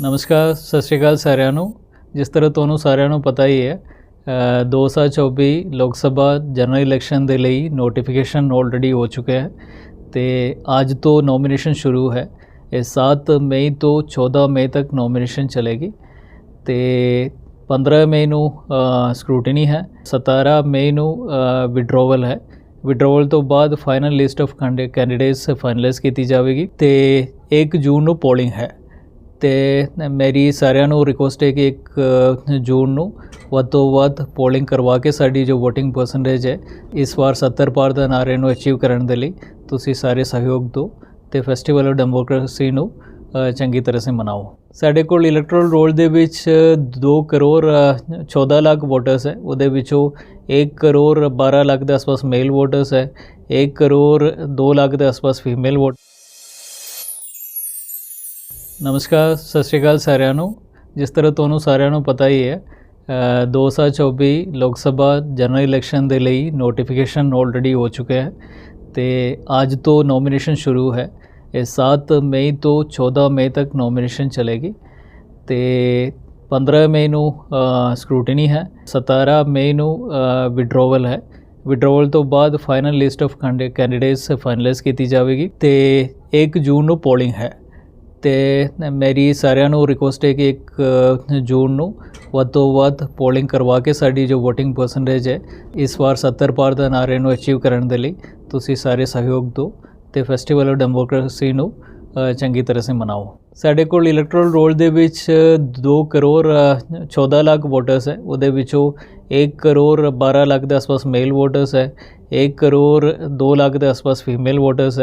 ਨਮਸਕਾਰ ਸਤਿ ਸ਼੍ਰੀ ਅਕਾਲ ਸਾਰਿਆਂ ਨੂੰ। ਜਿਸ ਤਰ੍ਹਾਂ ਤੁਹਾਨੂੰ ਸਾਰਿਆਂ ਨੂੰ ਪਤਾ ਹੀ ਹੈ ਅ, 2024 ਲੋਕ ਸਭਾ ਜਨਰਲ ਇਲੈਕਸ਼ਨ ਦੇ ਲਈ ਨੋਟੀਫਿਕੇਸ਼ਨ ਆਲਰੇਡੀ ਹੋ ਚੁੱਕਿਆ ਹੈ ਤੇ ਅੱਜ ਤੋਂ ਨੋਮੀਨੇਸ਼ਨ ਸ਼ੁਰੂ ਹੈ। ਇਹ 7 ਮਈ ਤੋਂ 14 ਮਈ ਤੱਕ ਨੋਮੀਨੇਸ਼ਨ ਚਲੇਗੀ ਤੇ 15 ਮਈ ਨੂੰ ਸਕਰੂਟਨੀ ਹੈ 17 ਮਈ ਨੂੰ ਵਿਡਰੋਵਲ ਹੈ। ਵਿਡਰੋਵਲ ਤੋਂ ਬਾਅਦ final list of candidates finalise ਕੀਤੀ ਜਾਵੇਗੀ ਤੇ 1 ਜੂਨ ਨੂੰ ਪੋਲਿੰਗ ਹੈ। ਤੇ ਮੇਰੀ ਸਾਰਿਆਂ ਨੂੰ ਰਿਕੁਐਸਟ ਹੈ ਕਿ 1 ਜੂਨ ਨੂੰ ਵੱਧ ਤੋਂ ਵੱਧ ਪੋਲਿੰਗ ਕਰਵਾ ਕੇ ਸਾਡੀ ਜੋ VOTING ਪਰਸੈਂਟੇਜ ਹੈ ਇਸ ਵਾਰ 70 ਪਾਰ ਦਾ ਨਾਰੇ ਨੂੰ ਅਚੀਵ ਕਰਨ ਦੇ ਲਈ ਤੁਸੀਂ ਸਾਰੇ ਸਹਿਯੋਗ ਦਿਓ ਤੇ ਫੈਸਟੀਵਲ ਆਫ ਡੈਮੋਕ੍ਰੇਸੀ ਨੂੰ ਚੰਗੀ ਤਰ੍ਹਾਂ ਸੇ ਮਨਾਓ। ਸਾਡੇ ਕੋਲ ਇਲੈਕਟਰਲ ਰੋਲ ਦੇ ਵਿੱਚ 2 ਕਰੋੜ ਅ, 14 ਲੱਖ ਵੋਟਰਸ ਹੈ ਉਹਦੇ ਵਿੱਚੋਂ 1 ਕਰੋੜ 12 ਲੱਖ ਦੇ ਆਸ-ਪਾਸ ਮੇਲ ਵੋਟਰਸ ਹੈ 1 ਕਰੋੜ 2 ਲੱਖ ਦੇ ਆਸ-ਪਾਸ ਫੀਮੇਲ ਵੋਟਰ ਨਮਸਕਾਰ ਸਤਿ ਸ਼੍ਰੀ ਅਕਾਲ ਸਾਰਿਆਂ ਨੂੰ। ਜਿਸ ਤਰ੍ਹਾਂ ਤੁਹਾਨੂੰ ਸਾਰਿਆਂ ਨੂੰ ਪਤਾ ਹੀ ਹੈ ਅ, 2024 ਲੋਕ ਸਭਾ ਜਨਰਲ ਇਲੈਕਸ਼ਨ ਦੇ ਲਈ ਨੋਟੀਫਿਕੇਸ਼ਨ ਆਲਰੇਡੀ ਹੋ ਚੁੱਕਿਆ ਹੈ ਤੇ ਅੱਜ ਤੋਂ ਨੋਮੀਨੇਸ਼ਨ ਸ਼ੁਰੂ ਹੈ। ਇਹ 7 ਮਈ ਤੋਂ 14 ਮਈ ਤੱਕ ਨੋਮੀਨੇਸ਼ਨ ਚਲੇਗੀ ਤੇ 15 ਮਈ ਨੂੰ ਸਕਰੂਟਨੀ ਹੈ 17 ਮਈ ਨੂੰ ਵਿਡਰੋਵਲ ਹੈ। ਵਿਡਰੋਵਲ ਤੋਂ ਬਾਅਦ final list of candidates finalise ਕੀਤੀ ਜਾਵੇਗੀ ਤੇ 1 ਜੂਨ ਨੂੰ ਪੋਲਿੰਗ ਹੈ। ਤੇ ਮੇਰੀ ਸਾਰਿਆਂ ਨੂੰ ਰਿਕੁਐਸਟ ਹੈ ਕਿ 1 ਜੂਨ ਨੂੰ ਵੱਧ ਤੋਂ ਵੱਧ ਪੋਲਿੰਗ ਕਰਵਾ ਕੇ ਸਾਡੀ ਜੋ VOTING ਪਰਸੈਂਟੇਜ ਹੈ ਇਸ ਵਾਰ 70 ਪਾਰ ਦਾ ਨਾਰੇ ਨੂੰ ਅਚੀਵ ਕਰਨ ਦੇ ਲਈ ਤੁਸੀਂ ਸਾਰੇ ਸਹਿਯੋਗ ਦਿਓ ਤੇ ਫੈਸਟੀਵਲ ਆਫ ਡੈਮੋਕ੍ਰੇਸੀ ਨੂੰ ਚੰਗੀ ਤਰ੍ਹਾਂ ਸੇ ਮਨਾਓ। ਸਾਡੇ ਕੋਲ ਇਲੈਕਟਰਲ ਰੋਲ ਦੇ ਵਿੱਚ 2 ਕਰੋੜ ਅ, 14 ਲੱਖ ਵੋਟਰਸ ਹੈ ਉਹਦੇ ਵਿੱਚੋਂ 1 ਕਰੋੜ 12 ਲੱਖ ਦੇ ਆਸ-ਪਾਸ ਮੇਲ ਵੋਟਰਸ ਹੈ 1 ਕਰੋੜ 2 ਲੱਖ ਦੇ ਆਸ-ਪਾਸ ਫੀਮੇਲ ਵੋਟਰਸ ਹੈ।